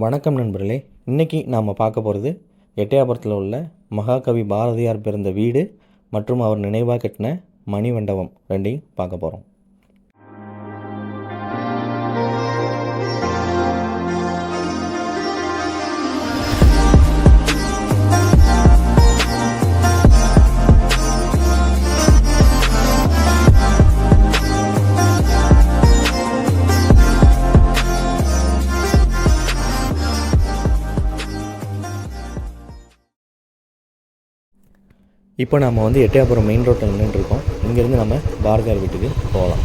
வணக்கம் நண்பர்களே இன்றைக்கி நாம் பார்க்க போகிறது எட்டயாபுரத்தில் உள்ள மகாகவி பாரதியார் பிறந்த வீடு மற்றும் அவர் நினைவாக கட்டின மணிமண்டபம் ரெண்டையும் பார்க்க போகிறோம் இப்போ நம்ம வந்து எட்டயபுரம் மெயின் ரோட்டில் நின்றுட்டுருக்கோம் இங்கேருந்து நம்ம பாரதியார் வீட்டுக்கு போகலாம்.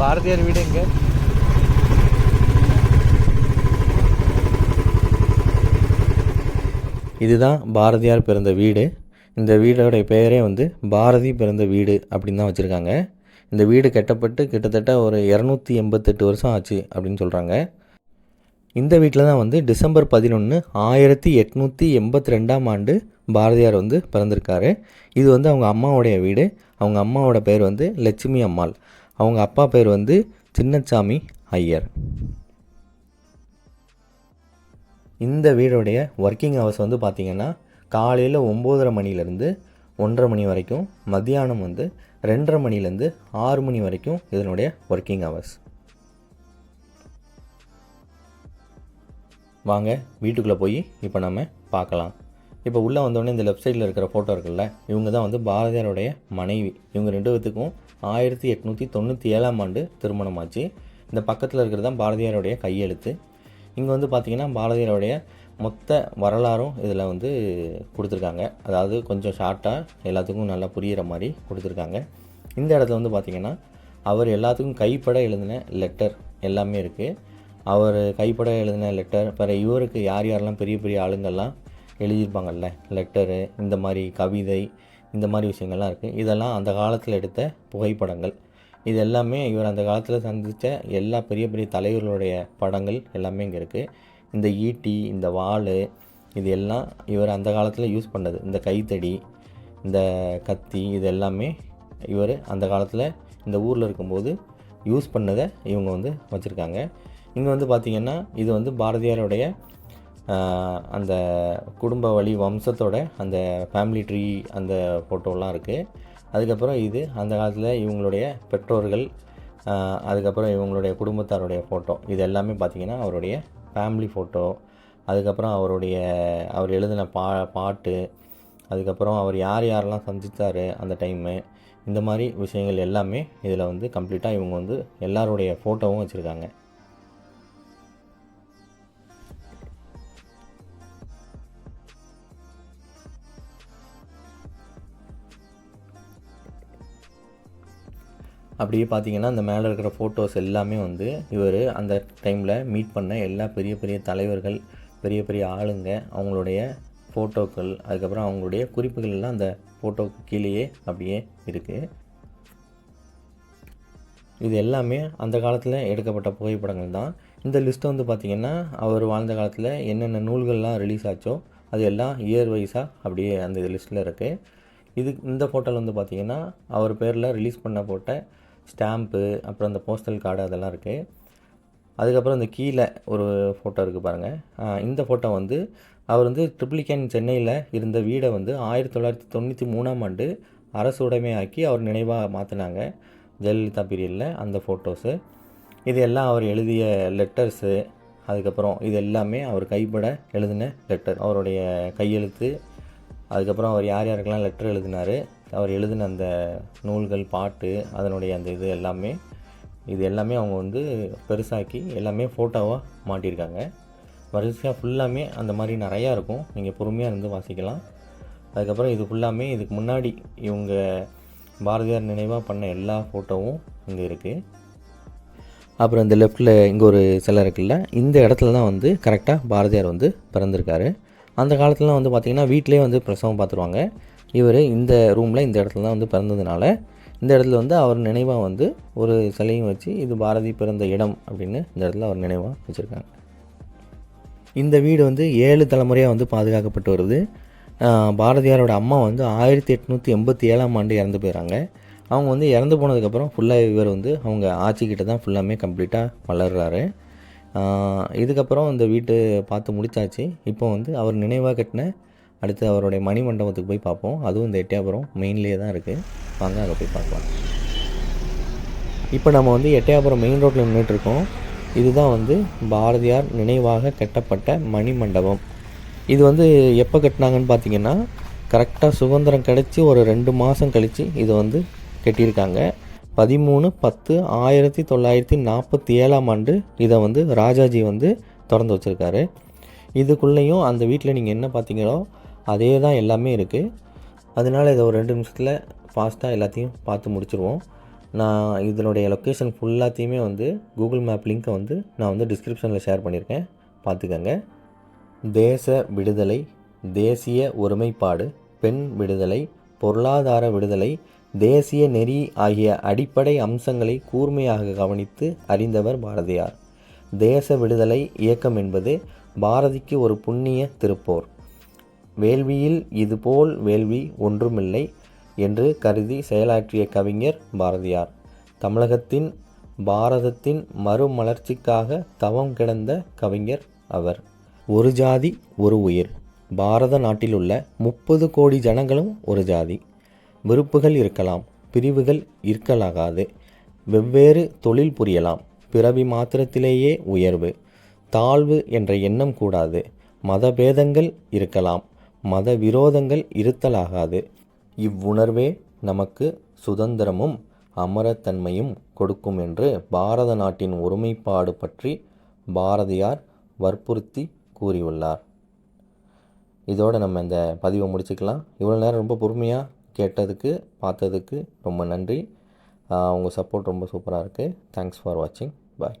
பாரதியார் வீடு எங்கே? இதுதான் பாரதியார் பிறந்த வீடு. இந்த வீடோடைய பெயரே வந்து பாரதி பிறந்த வீடு அப்படின்னு தான் வச்சுருக்காங்க. இந்த வீடு கட்டப்பட்டு கிட்டத்தட்ட ஒரு இரநூத்தி எண்பத்தெட்டு வருஷம் ஆச்சு அப்படின்னு சொல்கிறாங்க இந்த வீட்டில் தான் வந்து டிசம்பர் பதினொன்று ஆயிரத்தி எட்நூற்றி எண்பத்தி ரெண்டாம் ஆண்டு பாரதியார் வந்து பிறந்திருக்காரு. இது வந்து அவங்க அம்மாவுடைய வீடு. அவங்க அம்மாவோட பேர் வந்து லட்சுமி அம்மாள். அவங்க அப்பா பேர் வந்து சின்னச்சாமி ஐயர். இந்த வீடோடைய ஒர்க்கிங் ஹவர்ஸ் வந்து பார்த்திங்கன்னா காலையில் ஒம்போதரை மணிலேருந்து ஒன்றரை மணி வரைக்கும் மத்தியானம் வந்து ரெண்டரை மணிலேருந்து ஆறு மணி வரைக்கும் இதனுடைய ஒர்க்கிங் ஹவர்ஸ் வாங்க வீட்டுக்குள்ளே போய் இப்போ நம்ம பார்க்கலாம். இப்போ உள்ளே வந்தோடனே இந்த லெஃப்ட் சைடில் இருக்கிற ஃபோட்டோ இருக்குல்ல இவங்க தான் வந்து பாரதியாருடைய மனைவி. இவங்க ரெண்டு பேத்துக்கும் ஆயிரத்தி எட்நூற்றி தொண்ணூற்றி ஏழாம் ஆண்டு திருமணம் ஆச்சு இந்த பக்கத்தில் இருக்கிறது தான் பாரதியாருடைய கையெழுத்து. இங்கே வந்து பார்த்திங்கன்னா பாரதியாருடைய மொத்த வரலாறும் இதில் வந்து கொடுத்துருக்காங்க. அதாவது கொஞ்சம் ஷார்ட்டாக எல்லாத்துக்கும் நல்லா புரிகிற மாதிரி கொடுத்துருக்காங்க. இந்த இடத்துல வந்து பார்த்திங்கன்னா அவர் எல்லாத்துக்கும் கைப்பட எழுதின லெட்டர் எல்லாமே இருக்குது அவர் கைப்பட எழுதின லெட்டர் பிற இவருக்கு யார் யாரெல்லாம் பெரிய பெரிய ஆளுங்கள்லாம் எழுதியிருப்பாங்கல்ல லெட்டரு இந்த மாதிரி கவிதை இந்த மாதிரி விஷயங்கள்லாம் இருக்குது இதெல்லாம் அந்த காலத்தில் எடுத்த புகைப்படங்கள். இது எல்லாமே இவர் அந்த காலத்தில் சந்தித்த எல்லா பெரிய பெரிய தலைவர்களுடைய படங்கள் எல்லாமே இங்கே இருக்குது இந்த ஈட்டி இந்த வாள் இது எல்லாம் இவர் அந்த காலத்தில் யூஸ் பண்ணது. இந்த கைத்தடி இந்த கத்தி இது எல்லாமே இவர் அந்த காலத்தில் இந்த ஊரில் இருக்கும்போது யூஸ் பண்ணதை இவங்க வந்து வச்சுருக்காங்க. இங்கே வந்து பார்த்திங்கன்னா இது வந்து பாரதியாருடைய அந்த குடும்ப வழி வம்சத்தோட அந்த ஃபேமிலி ட்ரீ அந்த ஃபோட்டோலாம் இருக்குது அதுக்கப்புறம் இது அந்த காலத்தில் இவங்களுடைய பெற்றோர்கள் அதுக்கப்புறம் இவங்களுடைய குடும்பத்தாருடைய ஃபோட்டோ இது எல்லாமே பார்த்திங்கன்னா அவருடைய ஃபேமிலி ஃபோட்டோ அதுக்கப்புறம் அவருடைய அவர் எழுதின பா பாட்டு அதுக்கப்புறம் அவர் யார் யாரெல்லாம் சந்தித்தார் அந்த டைமு இந்த மாதிரி விஷயங்கள் எல்லாமே இதில் வந்து கம்ப்ளீட்டாக இவங்க வந்து எல்லாருடைய ஃபோட்டோவும் வச்சுருக்காங்க. அப்படியே பார்த்தீங்கன்னா அந்த மேலே இருக்கிற ஃபோட்டோஸ் எல்லாமே வந்து இவர் அந்த டைமில் மீட் பண்ண எல்லா பெரிய பெரிய தலைவர்கள் பெரிய பெரிய ஆளுங்க அவங்களுடைய ஃபோட்டோக்கள் அதுக்கப்புறம் அவங்களுடைய குறிப்புகள் எல்லாம் அந்த ஃபோட்டோக்கு கீழேயே அப்படியே இருக்குது இது எல்லாமே அந்த காலத்தில் எடுக்கப்பட்ட புகைப்படங்கள் தான். இந்த லிஸ்ட்டை வந்து பார்த்திங்கன்னா அவர் வாழ்ந்த காலத்தில் என்னென்ன நூல்கள்லாம் ரிலீஸ் ஆச்சோ அது எல்லாம் இயர் வைஸாக அப்படியே அந்த லிஸ்ட்டில் இருக்குது இது இந்த ஃபோட்டோவில் வந்து பார்த்திங்கன்னா அவர் பேரில் ரிலீஸ் பண்ண போட்ட ஸ்டாம்ப்பு அப்புறம் அந்த போஸ்டல் கார்டு அதெல்லாம் இருக்குது அதுக்கப்புறம் இந்த கீழே ஒரு ஃபோட்டோ இருக்குது பாருங்கள் இந்த ஃபோட்டோ வந்து அவர் வந்து ட்ரிப்ளிகேன் சென்னையில் இருந்த வீடை வந்து ஆயிரத்தி தொள்ளாயிரத்தி தொண்ணூற்றி மூணாம் ஆண்டு அரசு உடைமையாக்கி அவர் நினைவாக மாற்றினாங்க ஜெயலலிதா பீரியடில் அந்த ஃபோட்டோஸு இது எல்லாம் அவர் எழுதிய லெட்டர்ஸு அதுக்கப்புறம் இது எல்லாமே அவர் கைப்பட எழுதின லெட்டர் அவருடைய கையெழுத்து. அதுக்கப்புறம் அவர் யார் யாருக்கெல்லாம் லெட்டர் எழுதினார்? அவர் எழுதின அந்த நூல்கள் பாட்டு அதனுடைய அந்த இது எல்லாமே இது எல்லாமே அவங்க வந்து பெருசாக்கி எல்லாமே ஃபோட்டோவாக மாட்டியிருக்காங்க. வரிசையாக ஃபுல்லாமே அந்த மாதிரி நிறையா இருக்கும். நீங்கள் பொறுமையாக இருந்து வாசிக்கலாம். அதுக்கப்புறம் இது ஃபுல்லாமே இதுக்கு முன்னாடி இவங்க பாரதியார் நினைவாக பண்ண எல்லா ஃபோட்டோவும் இங்கே இருக்குது அப்புறம் இந்த லெஃப்ட்டில் இங்கே ஒரு சிலை இருக்குல்ல இந்த இடத்துல தான் வந்து கரெக்டாக பாரதியார் வந்து பிறந்திருக்காரு. அந்த காலத்துலலாம் வந்து பார்த்திங்கன்னா வீட்டிலே வந்து பிரசவம் பார்த்துருவாங்க இவர் இந்த ரூமில் இந்த இடத்துல தான் வந்து பிறந்ததுனால இந்த இடத்துல வந்து அவர் நினைவாக வந்து ஒரு சிலையும் வச்சு இது பாரதி பிறந்த இடம் அப்படின்னு இந்த இடத்துல அவர் நினைவாக வச்சுருக்காங்க. இந்த வீடு வந்து ஏழு தலைமுறையாக வந்து பாதுகாக்கப்பட்டு வருது. பாரதியாரோட அம்மா வந்து ஆயிரத்தி எட்நூற்றி எண்பத்தி ஏழாம் ஆண்டு இறந்து போயிடறாங்க அவங்க வந்து இறந்து போனதுக்கப்புறம் ஃபுல்லாக இவர் வந்து அவங்க ஆட்சிக்கிட்ட தான் ஃபுல்லாமே கம்ப்ளீட்டாக வளர்கிறாரு இதுக்கப்புறம் இந்த வீட்டு பார்த்து முடித்தாச்சு இப்போ வந்து அவர் நினைவாக கட்டின அடுத்து அவருடைய மணி மண்டபத்துக்கு போய் பார்ப்போம். அதுவும் இந்த எட்டயபுரம் மெயின்லேயே தான் இருக்குது வாங்க அங்கே போய் பார்க்கலாம். இப்போ நம்ம வந்து எட்டயபுரம் மெயின் ரோட்டில் நின்றுட்டுருக்கோம் இதுதான் வந்து பாரதியார் நினைவாக கட்டப்பட்ட மணி மண்டபம் இது வந்து எப்போ கட்டினாங்கன்னு பார்த்தீங்கன்னா கரெக்டாக சுதந்திரம் கிடச்சி ஒரு ரெண்டு மாதம் கழித்து இதை வந்து கட்டியிருக்காங்க. பதிமூணு பத்து ஆயிரத்தி தொள்ளாயிரத்தி நாற்பத்தி ஏழாம் ஆண்டு இதை வந்து ராஜாஜி வந்து திறந்து வச்சுருக்காரு. இதுக்குள்ளேயும் அந்த வீட்டில் நீங்கள் என்ன பார்த்தீங்களோ அதே தான் எல்லாமே இருக்குது அதனால இதை ஒரு ரெண்டு நிமிஷத்தில் ஃபாஸ்ட்டாக எல்லாத்தையும் பார்த்து முடிச்சிருவோம். நான் இதனுடைய லொக்கேஷன் ஃபுல்லாத்தையுமே வந்து கூகுள் மேப் லிங்க்கை வந்து நான் வந்து டிஸ்கிரிப்ஷனில் ஷேர் பண்ணியிருக்கேன். பார்த்துக்கங்க. தேச விடுதலை தேசிய ஒருமைப்பாடு பெண் விடுதலை பொருளாதார விடுதலை தேசிய நெறி ஆகிய அடிப்படை அம்சங்களை கூர்மையாக கவனித்து அறிந்தவர் பாரதியார். தேச விடுதலை இயக்கம் என்பது பாரதிக்கு ஒரு புண்ணிய திருப்போர். வேள்வியில் இதுபோல் வேள்வி ஒன்றுமில்லை என்று கருதி செயலாற்றிய கவிஞர் பாரதியார். தமிழகத்தின் பாரதத்தின் மறுமலர்ச்சிக்காக தவம் கிடந்த கவிஞர் அவர். ஒரு ஜாதி ஒரு உயிர். பாரத நாட்டிலுள்ள முப்பது கோடி ஜனங்களும் ஒரு ஜாதி. விருப்புகள் இருக்கலாம் பிரிவுகள் இருக்கலாகாது. வெவ்வேறு தொழில் புரியலாம் பிறவி மாத்திரத்திலேயே உயர்வு. தாழ்வு என்ற எண்ணம் கூடாது மதபேதங்கள் இருக்கலாம் மத விரோதங்கள் இருத்தலாகாது. இவ்வுணர்வே நமக்கு சுதந்திரமும் அமரத்தன்மையும் கொடுக்கும் என்று பாரத நாட்டின் ஒருமைப்பாடு பற்றி பாரதியார் வற்புறுத்தி கூறியுள்ளார். இதோடு நம்ம இந்த பதிவை முடிச்சுக்கலாம். இவ்வளோ நேரம் ரொம்ப பொறுமையாக கேட்டதுக்கு பார்த்ததுக்கு ரொம்ப நன்றி. உங்கள் சப்போர்ட் ரொம்ப சூப்பராக இருக்குது தேங்க்ஸ் ஃபார் வாட்சிங் பாய்